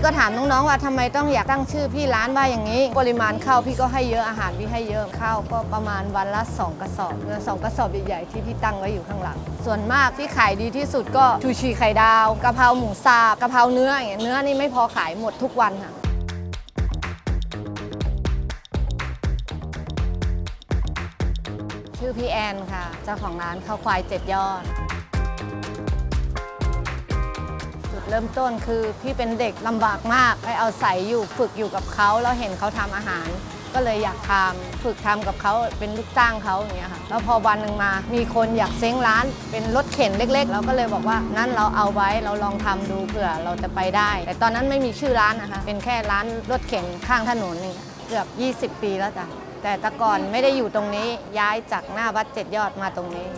พี่ก็ถามน้องๆว่าทำไมต้องอยากตั้งชื่อพี่ร้านว่าอย่างนี้ ปริมาณข้าวพี่ก็ให้เยอะอาหารพี่ให้เยอะข้าวก็ประมาณวันละ 2 กระสอบเนื้อสองกระสอบใหญ่ๆที่พี่ตั้งไว้อยู่ข้างหลัง ส่วนมากที่ขายดีที่สุดก็ชูชีไข่ดาวกะเพราหมูสับกะเพราเนื้ออย่างเงี้ยเนื้อนี่ไม่พอขายหมดทุกวันค่ะชื่อพี่แอนค่ะ เจ้าของร้านข้าวควายเจ็ดยอด เริ่มต้นคือพี่เป็นเด็กลำบากมากไปเอาศัยอยู่ฝึกอยู่กับเขาแล้วเห็นเขาทำอาหาร ก็เลยอยากทำฝึกทำกับเขาเป็นลูกจ้างเขาอย่างเงี้ยค่ะแล้วพอวันหนึ่งมา มีคนอยากเซ้งร้าน เป็นรถเข็นเล็กๆเราก็เลยบอกว่านั่นเราเอาไว้เราลองทำดูเผื่อเราจะไปได้ แต่ตอนนั้นไม่มีชื่อร้านนะคะเป็นแค่ร้านรถเข็นข้างถนนนี่เกือบ 20 ปีแล้วจ้ะแต่แต่ก่อนไม่ได้อยู่ตรงนี้ย้ายจากหน้าวัดเจ็ดยอดมาตรงนี้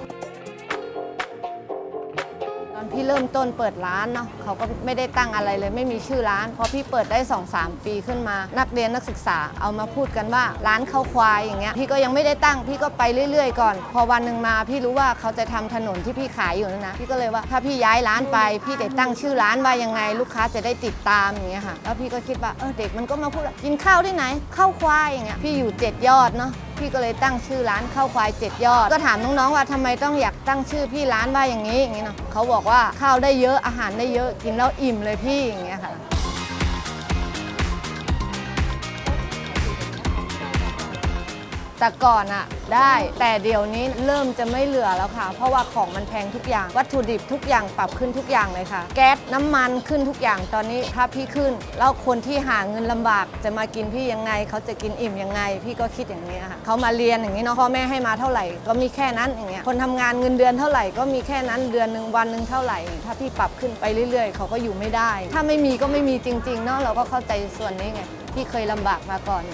อนพี่เริ่มต้นเปิดร้านเนาะเขาก็ไม่ได้ตั้งอะไรเลย ไม่มีชื่อร้านพอพี่เปิดได้ 2-3 ปีขึ้นมา นักเรียนนักศึกษาเอามาพูดกันว่าร้านข้าวควายอย่างเงี้ยพี่ก็ยังไม่ได้ตั้งพี่ก็ไปเรื่อย ๆ ก่อน พอวันหนึ่งมาพี่รู้ว่าเขาจะทำถนนที่พี่ขายอยู่นั่นะพี่ก็เลยว่าถ้าพี่ย้ายร้านไป พี่จะตั้งชื่อร้านว่ายังไง ลูกค้าจะได้ติดตามอย่างเงี้ยค่ะแล้วพี่ก็คิดว่าเออเด็กมันก็มาพูดกินข้าวที่ไหนข้าวควายอย่างเงี้ยพี่อยู่เจ็ดยอดเนาะ พี่ก็เลยตั้งชื่อร้านข้าวควายเจ็ดยอด ก็ถามน้องๆว่าทำไมต้องอยากตั้งชื่อพี่ร้านว่าอย่างนี้อย่างนี้เนาะเขาบอกว่าข้าวได้เยอะอาหารได้เยอะกินแล้วอิ่มเลยพี่อย่างเงี้ยค่ะ แต่ก่อนอะได้แต่เดี๋ยวนี้เริ่มจะไม่เหลือแล้วค่ะ เพราะว่าของมันแพงทุกอย่าง วัตถุดิบทุกอย่างปรับขึ้นทุกอย่างเลยค่ะ แก๊สน้ำมันขึ้นทุกอย่างตอนนี้ถ้าพี่ขึ้น แล้วคนที่หาเงินลำบากจะมากินพี่ยังไง เขาจะกินอิ่มยังไง พี่ก็คิดอย่างนี้ค่ะเขามาเรียนอย่างนี้เนาะพ่อแม่ให้มาเท่าไหร่ ก็มีแค่นั้นอย่างเงี้ยคนทำงานเงินเดือนเท่าไหร่ก็มีแค่นั้นเดือนหนึ่งวันหนึ่งเท่าไหร่ ถ้าพี่ปรับขึ้นไปเรื่อย ๆ เขาก็อยู่ไม่ได้ ถ้าไม่มีก็ไม่มีจริงๆเนาะเราก็เข้าใจส่วนนี้ไงพี่เคยลำบากมาก่อน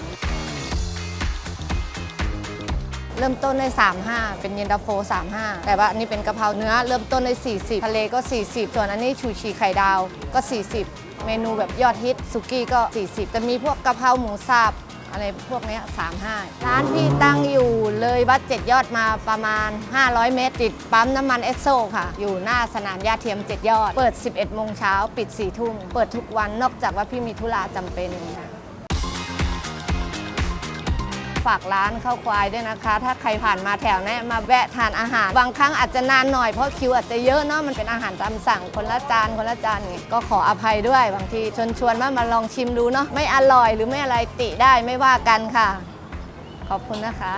เริ่มต้นใน35 เป็นเย็นตาโฟ 35 แต่ว่าอันนี้เป็นกะเพราเนื้อเริ่มต้นใน40 ทะเลก็ 40 ส่วนอันนี้ชูชีไข่ดาวก็ 40 เมนูแบบยอดฮิตสุกี้ก็ 40จะมีพวกกะเพราหมูสับอะไรพวกนี้ย35ร้านพี่ตั้งอยู่เลยวัดเจ็ดยอดมาประมาณ 500 เมตร ติดปั๊มน้ำมันเอสโซค่ะ อยู่หน้าสนามหญ้าเทียมเจ็ดยอด เปิด 11โมงเช้า ปิด4ทุ่ม เปิดทุกวันนอกจากว่าพี่มีธุระจำเป็นค่ะ ฝากร้านข้าวควายด้วยนะคะ ถ้าใครผ่านมาแถวเนี้ยมาแวะทานอาหาร บางครั้งอาจจะนานหน่อยเพราะคิวอาจจะเยอะเนาะมันเป็นอาหารตามสั่งคนละจานคนละจานนี่ก็ขออภัยด้วยบางทีชวนชวนๆว่ามาลองชิมดูเนาะไม่อร่อยหรือไม่อะไรติได้ไม่ว่ากันค่ะ ขอบคุณนะคะ